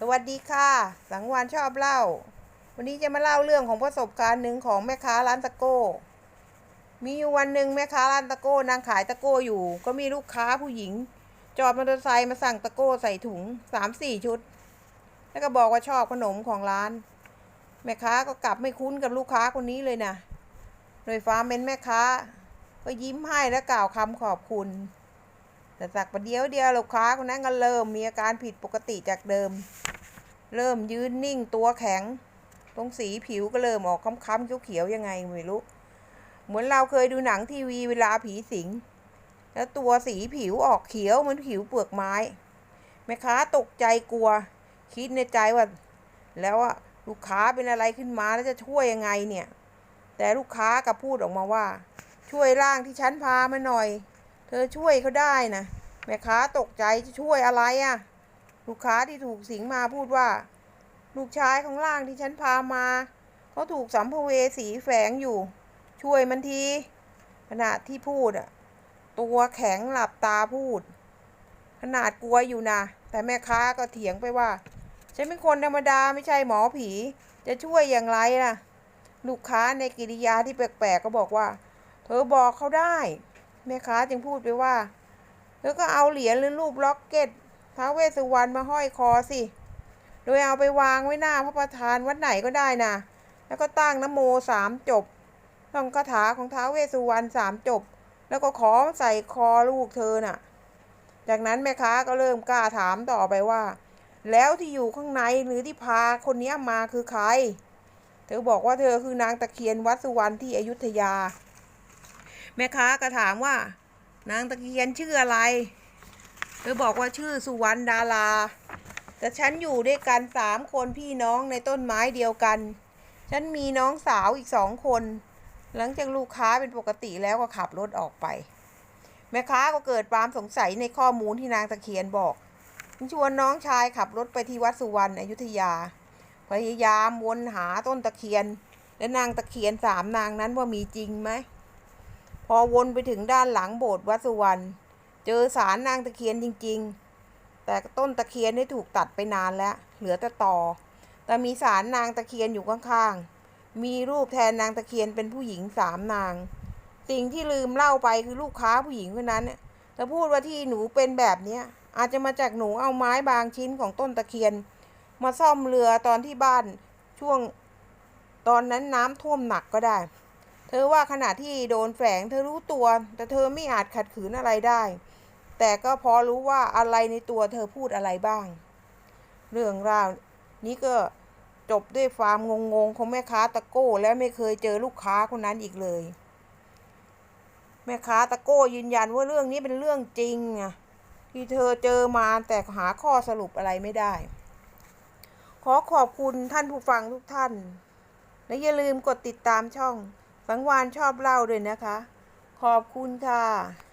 สวัสดีค่ะ สังวานชอบเล่า วันนี้จะมาเล่าเรื่องของประสบการณ์หนึ่งของแม่ค้าร้านตะโก้ มีอยู่วันหนึ่งแม่ค้าร้านตะโก้นางขายตะโก้อยู่ ก็มีลูกค้าผู้หญิง จอดมอเตอร์ไซค์มาสั่งตะโก้ใส่ถุงสามสี่ชุด แล้วก็บอกว่าชอบขนมของร้าน แม่ค้าก็กลับไม่คุ้นกับลูกค้าคนนี้เลยนะโดยฟ้าเป็นแม่ค้า ก็ยิ้มให้และกล่าวคำขอบคุณ แต่สักประเดี๋ยวเดียวลูกค้าคนนั้นก็เริ่มมีอาการผิดปกติจากเดิม เริ่มยืนนิ่งตัวแข็ง ตรงสีผิวก็เริ่มออกค้ำๆเขียวๆยังไงไม่รู้ เหมือนเราเคยดูหนังทีวีเวลาผีสิง แล้วตัวสีผิวออกเขียวเหมือนผิวเปลือกไม้แม่ค้าตกใจกลัว คิดในใจว่า แล้วอะลูกค้าเป็นอะไรขึ้นมาแล้วจะช่วยยังไงเนี่ย แต่ลูกค้าก็พูดออกมาว่า ช่วยร่างที่ฉันพามาหน่อย เธอช่วยเขาได้นะแม่ค้าตกใจจะช่วยอะไรอะ่ะ ลูกค้าที่ถูกสิงมาพูดว่า ลูกชายของร่างที่ฉันพามาเขาถูกสัมภเวสีแฝงอยู่ ช่วยมันทีขณะที่พูดอะตัวแข็งหลับตาพูด ขนาดกลัวอยู่นะแต่แม่ค้าก็เถียงไปว่าฉันเป็นคนธรรมดาไม่ใช่หมอผี จะช่วยอย่างไรล่ะ ลูกค้าในกิริยาที่แปลกๆก็บอกว่า เธอบอกเขาได้ แม่ค้าจึงพูดไปว่า เธอก็เอาเหรียญหรือรูปล็อกเก็ตท้าเวสุวรรณมาห้อยคอสิ โดยเอาไปวางไว้หน้าพระประธานวัดไหนก็ได้นะ แล้วก็ตั้งนโมสามจบท่องคาถาของท้าเวสุวรรณสามจบ แล้วก็ขอใส่คอลูกเธอน่ะ จากนั้นแม่ค้าก็เริ่มกล้าถามต่อไปว่า แล้วที่อยู่ข้างในหรือที่พาคนนี้มาคือใคร เธอบอกว่าเธอคือนางตะเคียนวัดสุวรรณที่อยุธยา แม่ค้าก็ถามว่า นางตะเคียนชื่ออะไรเธอบอกว่าชื่อสุวรรณดารา แต่ฉันอยู่ด้วยกันสามคนพี่น้องในต้นไม้เดียวกัน ฉันมีน้องสาวอีกสองคน หลังจากลูกค้าเป็นปกติแล้วก็ขับรถออกไป แม่ค้าก็เกิดความสงสัยในข้อมูลที่นางตะเคียนบอกชวนน้องชายขับรถไปที่วัดสุวรรณอยุธยา พยายามวนหาต้นตะเคียน และนางตะเคียนสามนางนั้นว่ามีจริงไหม พอวนไปถึงด้านหลังโบสถ์วัดสุวรรณเจอสารนางตะเคียนจริง ๆ แต่ต้นตะเคียนได้ถูกตัดไปนานแล้ว เหลือแต่ตอแต่มีสารนางตะเคียนอยู่ข้างๆ มีรูปแทนนางตะเคียนเป็นผู้หญิงสามนาง สิ่งที่ลืมเล่าไปคือลูกค้าผู้หญิงคนนั้นเนี่ยเธอพูดว่าที่หนูเป็นแบบเนี้ยอาจจะมาจากหนูเอาไม้บางชิ้นของต้นตะเคียน มาซ่อมเรือตอนที่บ้านช่วงตอนนั้นน้ำท่วมหนักก็ได้ เธอว่าขณะที่โดนแฝงเธอรู้ตัว แต่เธอไม่อาจขัดขืนอะไรได้ แต่ก็พอรู้ว่าอะไรในตัวเธอพูดอะไรบ้าง เรื่องราวนี้ก็จบด้วยความงงๆของแม่ค้าตะโก้และไม่เคยเจอลูกค้าคนนั้นอีกเลย แม่ค้าตะโก้ยืนยันว่าเรื่องนี้เป็นเรื่องจริงอะที่เธอเจอมาแต่หาข้อสรุปอะไรไม่ได้ ขอขอบคุณท่านผู้ฟังทุกท่าน และอย่าลืมกดติดตามช่อง สังวานชอบเล่าด้วยนะคะ ขอบคุณค่ะ